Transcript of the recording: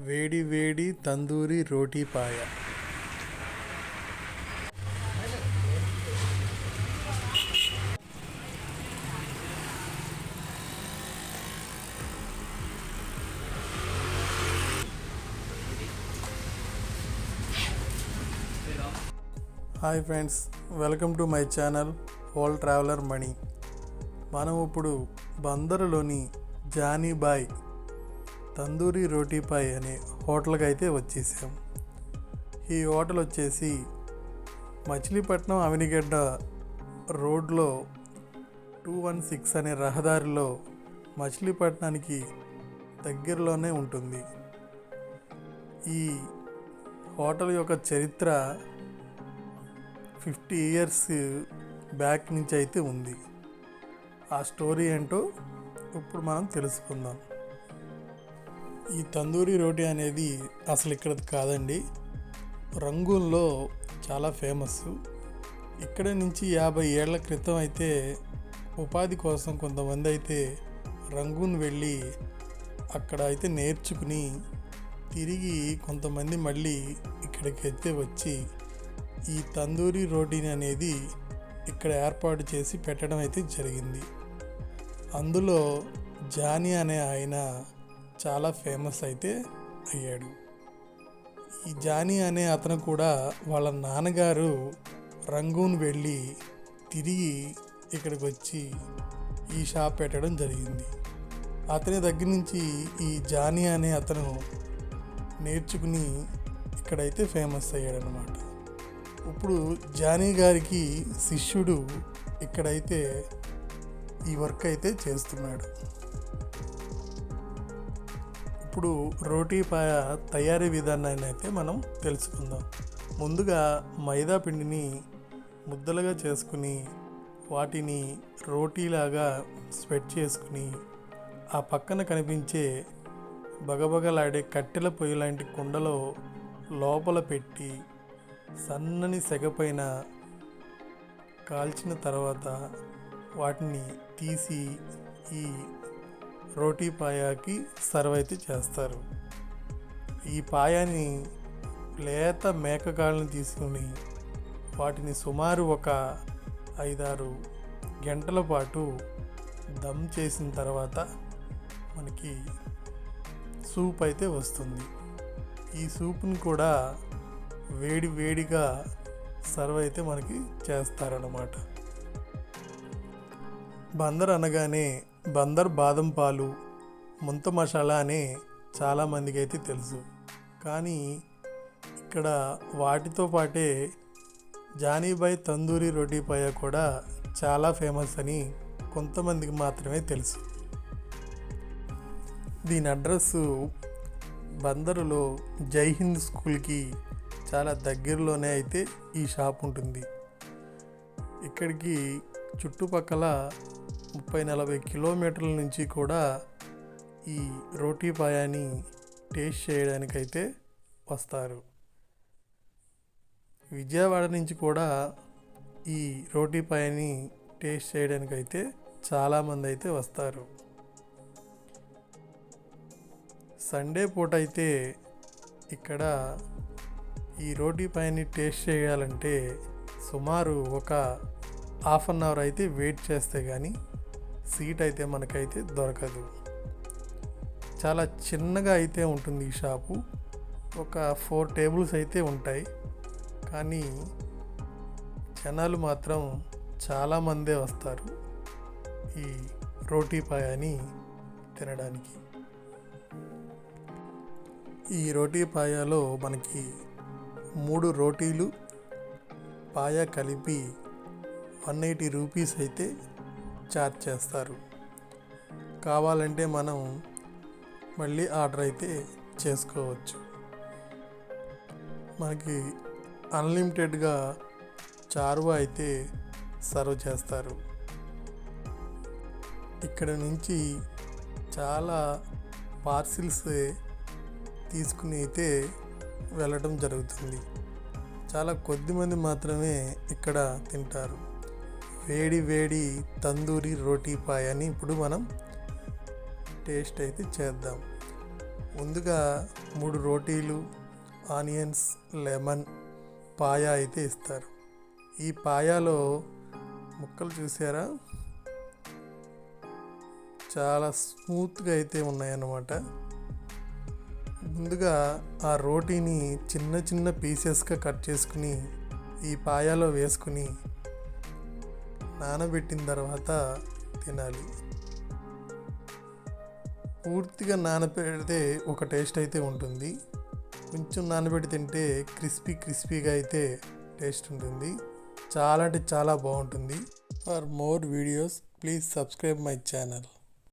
వేడి వేడి తందూరి రోటీ పాయ. Hi friends welcome to my channel whole traveller money మనం ఇప్పుడు బందరులోని జానీబాయ్ తందూరి రోటీ పై అనే హోటల్కి అయితే వచ్చేసాం. ఈ హోటల్ వచ్చేసి మచిలీపట్నం అవినిగడ్డ రోడ్లో టూ వన్ సిక్స్ అనే రహదారిలో మచిలీపట్నానికి దగ్గరలోనే ఉంటుంది. ఈ హోటల్ యొక్క చరిత్ర ఫిఫ్టీ ఇయర్స్ బ్యాక్ నుంచి అయితే ఉంది. ఆ స్టోరీ ఏంటో ఇప్పుడు మనం తెలుసుకుందాం. ఈ తందూరి రోటీ అనేది అసలు ఇక్కడది కాదండి. రంగూన్లో చాలా ఫేమస్. ఇక్కడ నుంచి యాభై ఏళ్ళ క్రితం అయితే ఉపాధి కోసం కొంతమంది అయితే రంగూన్ వెళ్ళి అక్కడ అయితే నేర్చుకుని తిరిగి కొంతమంది మళ్ళీ ఇక్కడికి అయితే వచ్చి ఈ తందూరి రోటీని అనేది ఇక్కడ ఏర్పాటు చేసి పెట్టడం అయితే జరిగింది. అందులో జానీ అనే ఆయన చాలా ఫేమస్ అయితే అయ్యాడు. ఈ జానీ అనే అతను కూడా వాళ్ళ నాన్నగారు రంగూన్ వెళ్ళి తిరిగి ఇక్కడికి వచ్చి ఈ షాప్ పెట్టడం జరిగింది. అతని దగ్గర నుంచి ఈ జానీ అనే అతను నేర్చుకుని ఇక్కడైతే ఫేమస్ అయ్యాడనమాట ఇప్పుడు జానీ గారికి శిష్యుడు ఇక్కడైతే ఈ వర్క్ అయితే చేస్తున్నాడు. ఇప్పుడు రోటీ పాయ తయారీ విధానాన్ని అయితే మనం తెలుసుకుందాం. ముందుగా మైదా పిండిని ముద్దలుగా చేసుకుని వాటిని రోటీలాగా స్వెట్ చేసుకుని ఆ పక్కన కనిపించే బగబగలాడే కట్టెల పొయ్యి లాంటి కుండలో లోపల పెట్టి సన్నని సెగపైన కాల్చిన తర్వాత వాటిని తీసి ఈ రోటీ పాయాకి సర్వ్ అయితే చేస్తారు. ఈ పాయాని లేత మేకగాళ్ళని తీసుకుని వాటిని సుమారు ఒక ఐదారు గంటల పాటు దమ్ చేసిన తర్వాత మనకి సూప్ అయితే వస్తుంది. ఈ సూప్ని కూడా వేడి వేడిగా సర్వ్ అయితే మనకి చేస్తారన్నమాట. బందర్ అనగానే బందర్ బాదం పాలు ముంత మసాలా అనే చాలామందికి అయితే తెలుసు. కానీ ఇక్కడ వాటితో పాటే జానీబాయ్ తందూరి రొటీ పాయ కూడా చాలా ఫేమస్ అని కొంతమందికి మాత్రమే తెలుసు. దీని అడ్రస్ బందరులో జై హింద్ స్కూల్కి చాలా దగ్గరలోనే అయితే ఈ షాప్ ఉంటుంది. ఇక్కడికి చుట్టుపక్కల ముప్పై నలభై కిలోమీటర్ల నుంచి కూడా ఈ రోటీ పాయాని టేస్ట్ చేయడానికైతే వస్తారు. విజయవాడ నుంచి కూడా ఈ రోటీ పాయని టేస్ట్ చేయడానికైతే చాలామంది అయితే వస్తారు. సండే పూట అయితే ఇక్కడ ఈ రోటీ పాయని టేస్ట్ చేయాలంటే సుమారు ఒక హాఫ్ అన్ అవర్ అయితే వెయిట్ చేస్తే కానీ సీట్ అయితే మనకైతే దొరకదు. చాలా చిన్నగా అయితే ఉంటుంది ఈ షాపు. ఒక ఫోర్ టేబుల్స్ అయితే ఉంటాయి. కానీ జనాలు మాత్రం చాలామందే వస్తారు ఈ రోటీ పాయాని తినడానికి. ఈ రోటీ పాయాలో మనకి మూడు రోటీలు పాయ కలిపి వన్ ఎయిటీ రూపీస్ అయితే ఛార్జ్ చేస్తారు. కావాలంటే మనం మళ్ళీ ఆర్డర్ అయితే చేసుకోవచ్చు. మనకి అన్లిమిటెడ్గా చారువా అయితే సర్వ్ చేస్తారు. ఇక్కడ నుంచి చాలా పార్సిల్స్ తీసుకుని అయితే వెళ్ళడం జరుగుతుంది. చాలా కొద్దిమంది మాత్రమే ఇక్కడ తింటారు. వేడి వేడి తందూరి రోటీ పాయని ఇప్పుడు మనం టేస్ట్ అయితే చేద్దాం. ముందుగా మూడు రోటీలు ఆనియన్స్ లెమన్ పాయా అయితే ఇస్తారు. ఈ పాయాలో ముక్కలు చూసారా? చాలా స్మూత్గా అయితే ఉన్నాయన్నమాట. ముందుగా ఆ రోటీని చిన్న చిన్న పీసెస్గా కట్ చేసుకుని ఈ పాయాలో వేసుకుని నానబెట్టిన తర్వాత తినాలి. పూర్తిగా నానబెడితే ఒక టేస్ట్ అయితే ఉంటుంది. కొంచెం నానబెట్టి తింటే క్రిస్పీ క్రిస్పీగా అయితే టేస్ట్ ఉంటుంది. చాలా అంటే చాలా బాగుంటుంది. For more videos please subscribe my channel.